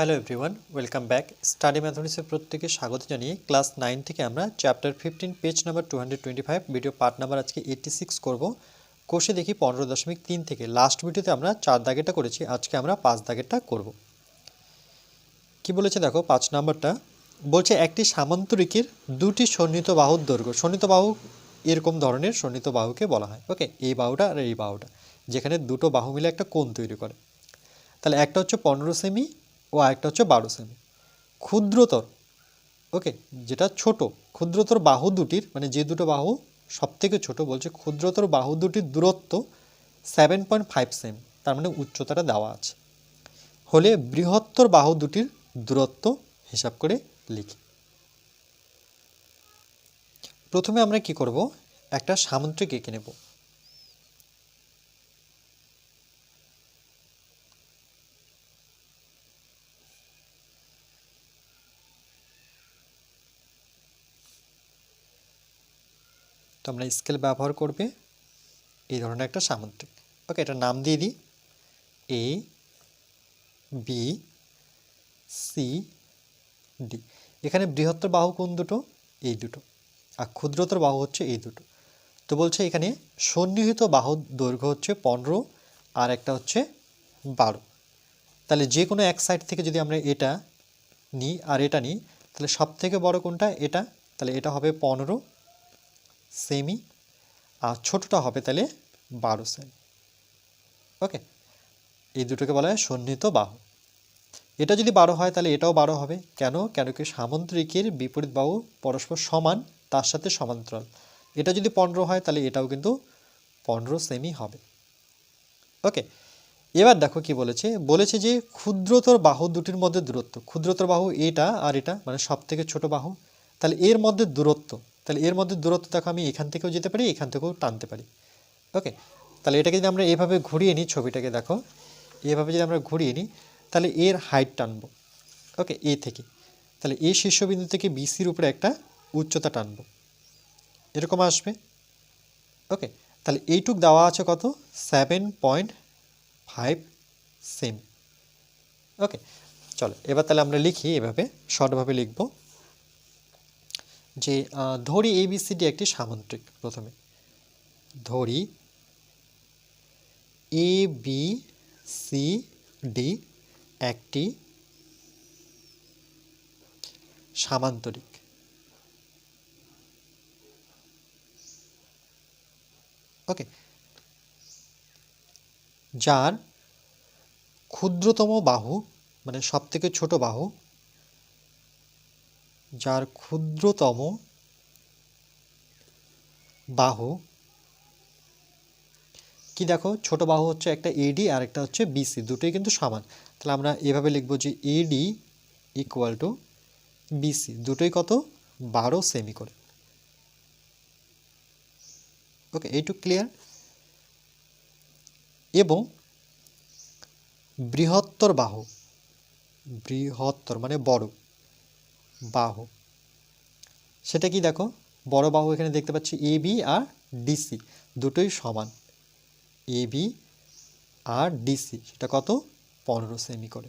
Hello everyone welcome back study ম্যাথমেটিক্সের প্রত্যেকে স্বাগত জানিয়ে ক্লাস নাইন থেকে আমরা chapter fifteen page number two video part number আজকে এইটটি সিক্স করব। কোষে দেখি পনেরো দশমিক তিন থেকে। লাস্ট ভিডিওতে আমরা চার দাগেরটা করেছি, আজকে আমরা পাঁচ দাগেরটা করব। কি বলেছে দেখো, পাঁচ নাম্বারটা? বলছে, একটি সামান্তরিকের দুটি সন্নিহিত বাহুর দৈর্ঘ্য। সন্নিহিত বাহু এরকম ধরনের সন্নিহিত বাহুকে বলা হয়। ওকে, এই বাহুটা আর এই বাহুটা। যেখানে দুটো বাহু মিলে একটা কোণ তৈরি করে। তাহলে একটা হচ্ছে পনেরো সেমি ও আরেকটা হচ্ছে বারো সেমি। ক্ষুদ্রতর, ওকে, যেটা ছোট, ক্ষুদ্রতর বাহু দুটির মানে যে দুটো বাহু সব থেকে ছোটো বলছে, ক্ষুদ্রতর বাহু দুটির দূরত্ব সেভেন পয়েন্ট ফাইভ সেম, তার মানে উচ্চতাটা দেওয়া আছে। হলে বৃহত্তর বাহু দুটির দূরত্ব হিসাব করে লিখি। প্রথমে আমরা কি করব? একটা সামুদ্রিক এঁকে নেব। তো আমরা স্কেল ব্যবহার করবে, এই ধরনের একটা সামুদ্রিক। ওকে এটা নাম দিয়ে দিই। এ বি সি ডি এখানে বৃহত্তর বাহু কোন দুটো? এই দুটো। আর ক্ষুদ্রতর বাহু হচ্ছে এই দুটো। তো বলছে এখানে সন্নিহিত বাহু দৈর্ঘ্য হচ্ছে পনেরো, আর একটা হচ্ছে বারো। তাহলে যে কোনো এক সাইড থেকে যদি আমরা এটা নিই আর এটা নিই, তাহলে সব থেকে বড় কোনটা? এটা। তাহলে এটা হবে পনেরো সেমি, আর ছোটোটা হবে তাহলে বারো সেমি। ওকে? এই দুটোকে বলা হয় সন্নিহিত বাহু। এটা যদি বারো হয় তাহলে এটাও বারো হবে। কেন? কেন কি সামুদ্রিকের বিপরীত বাহু পরস্পর সমান, তার সাথে সমান্তরাল। এটা যদি পনেরো হয় তাহলে এটাও কিন্তু পনেরো সেমি হবে। ওকে? এবার দেখো কি বলেছে। বলেছে যে ক্ষুদ্রতর বাহু দুটির মধ্যে দূরত্ব। ক্ষুদ্রতর বাহু এটা আর এটা মানে সব থেকে ছোটো বাহু। তাহলে এর মধ্যে দূরত্ব। তাহলে এর মধ্যে দূরত্ব দেখো আমি এখান থেকেও যেতে পারি, এখান থেকেও টানতে পারি। ওকে তাহলে এটাকে যদি আমরা এভাবে ঘুরিয়ে নিই ছবিটাকে দেখো, এভাবে যদি আমরা ঘুরিয়ে নিই, তাহলে এর হাইট টানবো। ওকে এ থেকে। তাহলে এ শীর্ষবিন্দু থেকে বিসির উপরে একটা উচ্চতা টানবো। এরকম আসবে। ওকে তাহলে এইটুক দেওয়া আছে কত? Seven point five same okay চলো, এবার তাহলে আমরা লিখি এভাবে, শর্টভাবে লিখব। যে ধরি এবিসিডি একটি সামুদ্রিক প্রথমে। ধরি এ বি সি ডি একটি সামান্তরিক। ওকে। যার ক্ষুদ্রতম বাহু মানে সব থেকে ছোট বাহু যার ক্ষুদ্রতম বাহু কি দেখো? ছোট বাহু হচ্ছে একটা এডি আর একটা হচ্ছে বিসি দুটোই কিন্তু সমান। তাহলে আমরা এভাবে লিখব যে এডি ইকুয়াল টু বিসি দুটোই কত? বারো সেমি করে। ওকে এইটুক ক্লিয়ার এবং বৃহত্তর বাহু, বৃহত্তর মানে বড়। বাহু। সেটা কি দেখো? বড় বাহু এখানে দেখতে পাচ্ছি এ বি আর ডিসি দুটোই সমান। এ বি আর ডিসি সেটা কত? পনেরো সেমি করে।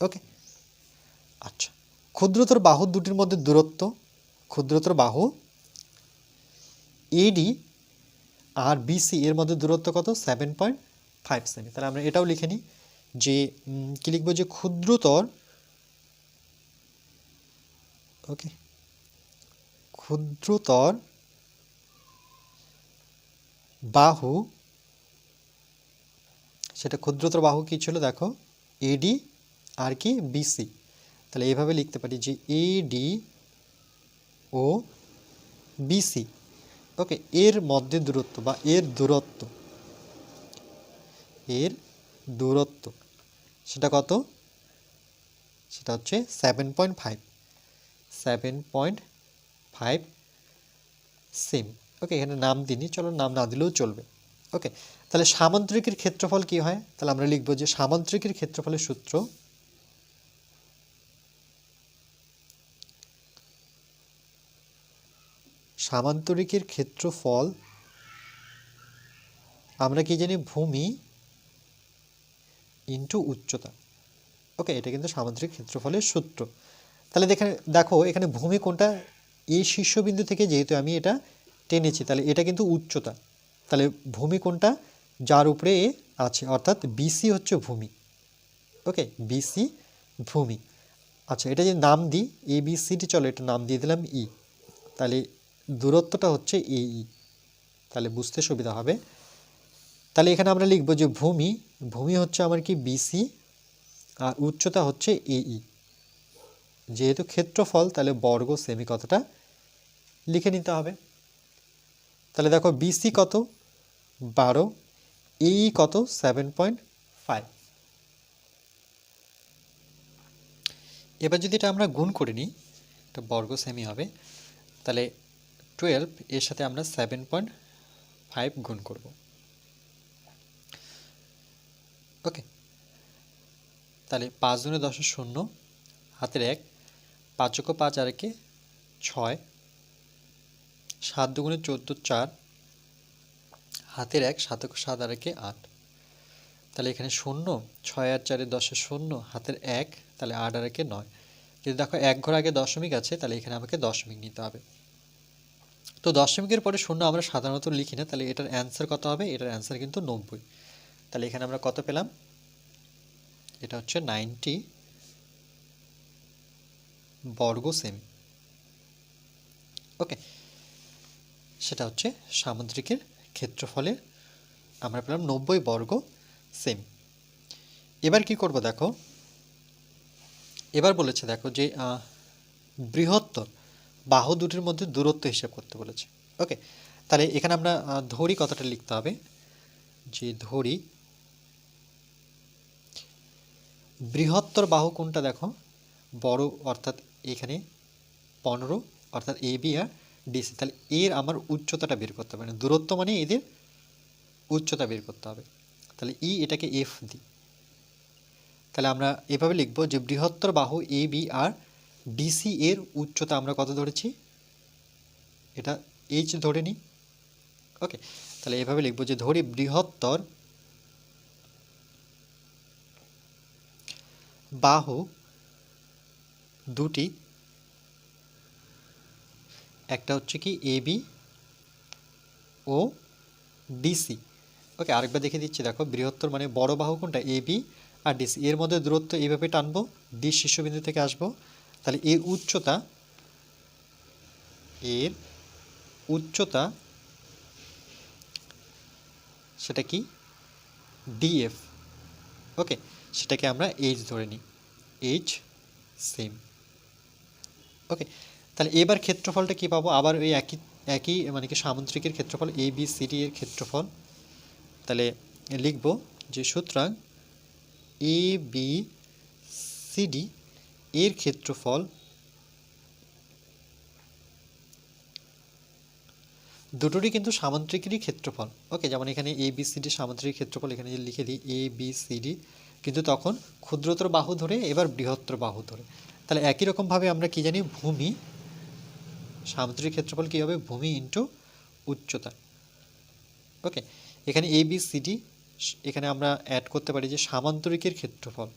ওকে আচ্ছা। ক্ষুদ্রতর বাহু দুটির মধ্যে দূরত্ব। ক্ষুদ্রতর বাহু এডি আর বিসি এর মধ্যে দূরত্ব কত? সেভেন পয়েন্ট ফাইভ সেমি তাহলে আমরা এটাও লিখে নিই যে কি লিখব? যে ক্ষুদ্রতর ওকে ক্ষুদ্রতর বাহু, সেটা ক্ষুদ্রতর বাহু কি ছিল দেখো? এডি আর কি? বিসি তাহলে এইভাবে লিখতে পারি যে এডি ও বিসি ওকে এর মধ্যে দূরত্ব বা এর দূরত্ব। এর দূরত্ব। সেটা কত? সেটা হচ্ছে seven point five seven point five same okay এখানে নাম দিনই চলো নাম না দিলেও চলবে। ওকে তাহলে সামান্তরিকের ক্ষেত্রফল কি হয়? তাহলে আমরা লিখব যে সামান্তরিকের ক্ষেত্রফলের সূত্র সামান্তরিকের ক্ষেত্রফল, আমরা কি জানি? ভূমি ইন্টু উচ্চতা। ওকে এটা কিন্তু সামুদ্রিক ক্ষেত্রফলের সূত্র। তাহলে দেখে দেখো, এখানে ভূমি কোনটা? এই শীর্ষবিন্দু থেকে যেহেতু আমি এটা টেনেছি, তাহলে এটা কিন্তু উচ্চতা। তাহলে ভূমি কোনটা? যার উপরে এ আছে, অর্থাৎ বিসি হচ্ছে ভূমি। ওকে বিসি ভূমি। আচ্ছা এটা যে নাম দিই এ বি সিটি চলো, এটা নাম দিয়ে দিলাম ই তাহলে দূরত্বটা হচ্ছে এ ই তাহলে বুঝতে সুবিধা হবে। তাহলে এখানে আমরা লিখব যে ভূমি ভূমি হচ্ছে আমার কি? বিসি আর উচ্চতা হচ্ছে এই যেহেতু ক্ষেত্রফল, তাহলে বর্গ সেমি কথাটা লিখে নিতে হবে। তাহলে দেখো বিসি কত? বারো। এই কত? সেভেন পয়েন্ট ফাইভ এবার যদি এটা আমরা গুণ করে নিই এটা বর্গ সেমি হবে। তাহলে টুয়েলভ এর সাথে আমরা সেভেন পয়েন্ট ফাইভ গুণ করব। ওকে তাহলে পাঁচ দুনে দশের শূন্য, হাতের এক। পাঁচক পাঁচ আর একে ছয়। সাত দুগুণে চোদ্দ, চার। হাতের এক সাতক সাত আর একে আট। তাহলে এখানে শূন্য, ছয় আর চারে দশে শূন্য, হাতের এক, তাহলে আট আর একে নয়। কিন্তু দেখো এক ঘর আগে দশমিক আছে, তাহলে এখানে আমাকে দশমিক নিতে হবে। তো দশমিকের পরে শূন্য আমরা সাধারণত লিখি না, তাহলে এটার অ্যান্সার কত হবে? এটার অ্যান্সার কিন্তু নব্বই। তাহলে এখানে আমরা কত পেলাম? এটা হচ্ছে নাইনটি বর্গ সেমি। ওকে, সেটা হচ্ছে সামুদ্রিকের ক্ষেত্রফলের, আমরা পেলাম নব্বই বর্গ সেমি। এবার কি করব দেখো? এবার বলেছে দেখো যে বৃহত্তর বাহু দুটির মধ্যে দূরত্ব হিসাব করতে বলেছে। ওকে, তাহলে এখানে আমরা ধরি কথাটা লিখতে হবে যে ধরি, বৃহত্তর বাহু কোনটা দেখো? বড় অর্থাৎ এখানে পনেরো, অর্থাৎ এ, বি আর ডিসি তাহলে এর আমার উচ্চতাটা বের করতে হবে। মানে দূরত্ব মানে এদের উচ্চতা বের করতে হবে। তাহলে ই এটাকে এফ দিই তাহলে আমরা এভাবে লিখব যে বৃহত্তর বাহু এ, বি আর ডিসি এর উচ্চতা আমরা কত ধরেছি? এটা এইচ ধরে নিই ওকে, তাহলে এভাবে লিখব যে ধরি বৃহত্তর বাহু দুটি। একটা হচ্ছে কি এ বি ও ডিসি ওকে আরেকবার দেখে দিচ্ছি, দেখো, বৃহত্তর মানে বড় বাহু কোনটা? এ বি আর ডিসি এর মধ্যে দূরত্ব এইভাবে টানবো ডি শীর্ষবিন্দু থেকে আসব। তাহলে এর উচ্চতা এর উচ্চতা সেটা কি? ডিএফ ওকে সেটাকে আমরা এইচ ধরে নিই। এইচ সেম ওকে তাহলে এবার ক্ষেত্রফলটা কি পাবো? আবার ওই একই একই মানে কি সামুদ্রিকের ক্ষেত্রফল এ বি সি ডি এর ক্ষেত্রফল। তাহলে লিখব যে সুতরাং এ বি সি ডি এর ক্ষেত্রফল দুটোরই কিন্তু সামুদ্রিকেরই ক্ষেত্রফল। ওকে যেমন এখানে এ বি সি ডি সামুদ্রিক ক্ষেত্রফল, এখানে যে লিখে দিই এ বি সি ডি কিন্তু তখন ক্ষুদ্রতর বাহু ধরে, এবার বৃহত্তর বাহু ধরে। তাহলে একই রকমভাবে আমরা কি জানি, ভূমি, সামুদ্রিক ক্ষেত্রফল কী হবে? ভূমি ইন্টু উচ্চতা। ওকে এখানে এ বি সি ডি এখানে আমরা অ্যাড করতে পারি যে সামান্তরিকের ক্ষেত্রফল।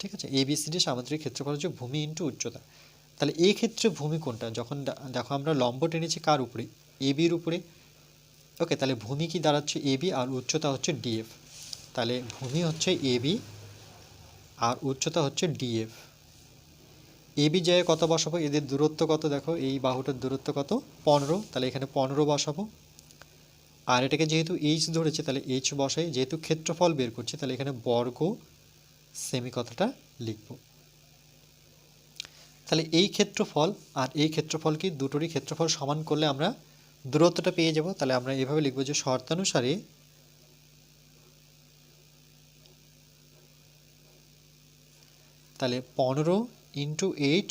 ঠিক আছে? এ বি সি ডি সামুদ্রিক ক্ষেত্রফল হচ্ছে ভূমি ইন্টু উচ্চতা। তাহলে এই ক্ষেত্রে ভূমি কোনটা? যখন দেখো আমরা লম্ব টেনেছি কার উপরে? এ বির উপরে। ওকে তাহলে ভূমি কি দাঁড়াচ্ছে? এ বি আর উচ্চতা হচ্ছে ডিএফ তাহলে ভূমি হচ্ছে এ বি আর উচ্চতা হচ্ছে ডিএফ এ বি জায়গায় কত বসাবো? এদের দূরত্ব কত দেখো? এই বাহুটার দূরত্ব কত? পনেরো। তাহলে এখানে পনেরো বসাবো। আর এটাকে যেহেতু এইচ ধরেছে, তাহলে এইচ বসাই। যেহেতু ক্ষেত্রফল বের করছে, তাহলে এখানে বর্গ সেমি কথাটা লিখব। তাহলে এই ক্ষেত্রফল আর এই ক্ষেত্রফল কি দুটোরই ক্ষেত্রফল সমান করলে আমরা দূরত্বটা পেয়ে যাব। তাহলে আমরা এভাবে লিখব যে শর্তানুসারে তাহলে পনেরো ইন্টু এইচ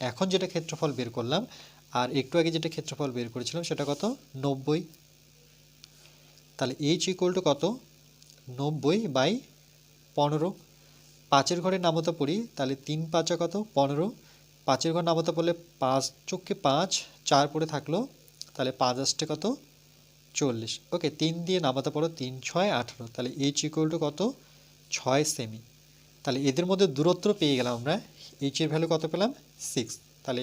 এখন যেটা ক্ষেত্রফল বের করলাম, আর একটু আগে যেটা ক্ষেত্রফল বের করেছিলাম সেটা কত? নব্বই। তাহলে এইচ ইকুয়াল টু কত? নব্বই বাই পনেরো। পাঁচের ঘরে নামতা পড়ি, তাহলে তিন পাঁচা কত? পনেরো। পাঁচের ঘর নামতা পড়লে পাঁচ চোখকে পাঁচ, চার পড়ে থাকল, তাহলে পাঁচ আসতে কত? চল্লিশ। ওকে, তিন দিয়ে নামাতে পারো তিন, ছয়, আঠারো। তাহলে এইচ ইকুয়াল টু কত? ছয় সেমি তাহলে এদের মধ্যে দূরত্ব পেয়ে গেলাম আমরা এইচ এর ভ্যালু কত পেলাম? সিক্স তাহলে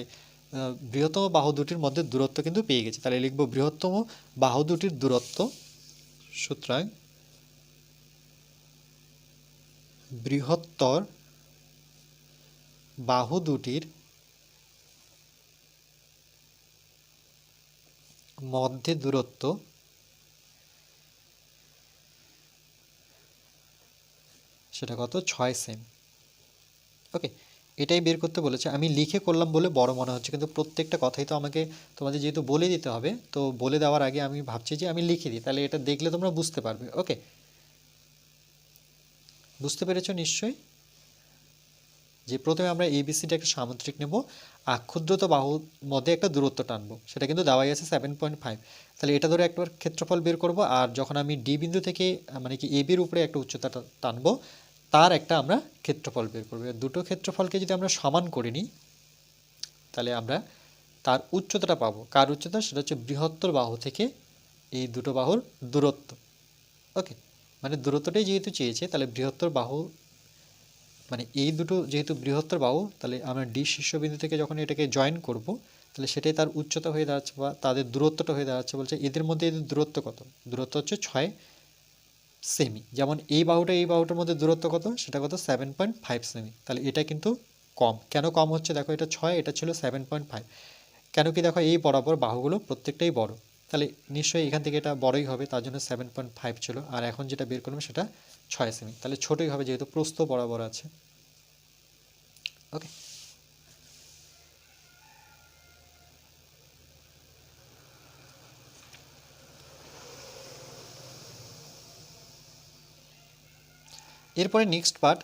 বৃহত্তম বাহু দুটির মধ্যে দূরত্ব কিন্তু পেয়ে গেছে। তাহলে লিখব বৃহত্তম বাহু দুটির দূরত্ব। সুতরাং বৃহত্তর বাহু দুটির মধ্যে দূরত্ব সেটা কত? ছয় সেম। ওকে, এটাই বের করতে বলেছে। আমি লিখে করলাম বলে বড় মনে হচ্ছে, কিন্তু প্রত্যেকটা কথাই তো আমাকে তোমাদের যেহেতু বলে দিতে হবে, তো বলে দেওয়ার আগে আমি ভাবছি যে আমি লিখে দিই, তাহলে এটা দেখলে তোমরা বুঝতে পারবে। ওকে। বুঝতে পেরেছ নিশ্চয়ই? যে প্রথমে আমরা এবিসিটা একটা সামুদ্রিক নেব, আর ক্ষুদ্রত বাহুর মধ্যে একটা দূরত্ব টানবো, সেটা কিন্তু দেওয়াই আছে সেভেন পয়েন্ট ফাইভ তাহলে এটা ধরে একবার ক্ষেত্রফল বের করব, আর যখন আমি ডি বিন্দু থেকে মানে কি এ বির উপরে একটা উচ্চতা টানবো তার একটা আমরা ক্ষেত্রফল বের করব। দুটো ক্ষেত্রফলকে যদি আমরা সমান করে নিই, তাহলে আমরা তার উচ্চতাটা পাবো। কার উচ্চতা? সেটা হচ্ছে বৃহত্তর বাহু থেকে এই দুটো বাহুর দূরত্ব। ওকে? মানে দূরত্বটাই যেহেতু চেয়েছে, তাহলে বৃহত্তর বাহু মানে এই দুটো যেহেতু বৃহত্তর বাহু, তাহলে আমরা ডি শীর্ষবিন্দু থেকে যখন এটাকে জয়েন করব, তাহলে সেটাই তার উচ্চতা হয়ে দাঁড়াচ্ছে বা তাদের দূরত্বটা হয়ে দাঁড়াচ্ছে বলছে। এদের মধ্যে এদের দূরত্ব কত? দূরত্ব হচ্ছে ছয়। সেমি। যেমন এই বাহুটা, এই বাহুটার মধ্যে দূরত্ব কত? সেটা কত? সেভেন পয়েন্ট ফাইভ সেমি। তাহলে এটা কিন্তু কম। কেন কম হচ্ছে? দেখো এটা ছয়, এটা ছিল সেভেন পয়েন্ট ফাইভ কেন কি দেখো এই বরাবর বাহুগুলো প্রত্যেকটাই বড়? তাহলে নিশ্চয়ই এখান থেকে এটা বড়ই হবে, তার জন্য সেভেন পয়েন্ট ফাইভ ছিল। আর এখন যেটা বের করলাম সেটা ছয় সেমি। তাহলে ছোটোই হবে, যেহেতু প্রস্থ বরাবর আছে। ওকে এরপরে নেক্সট পার্ট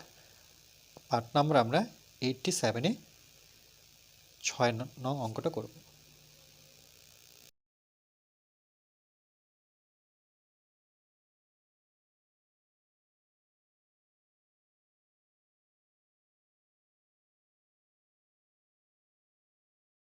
পার্ট নাম্বার আমরা এইটটি সেভেনে ছয় ন- অঙ্কটা করব।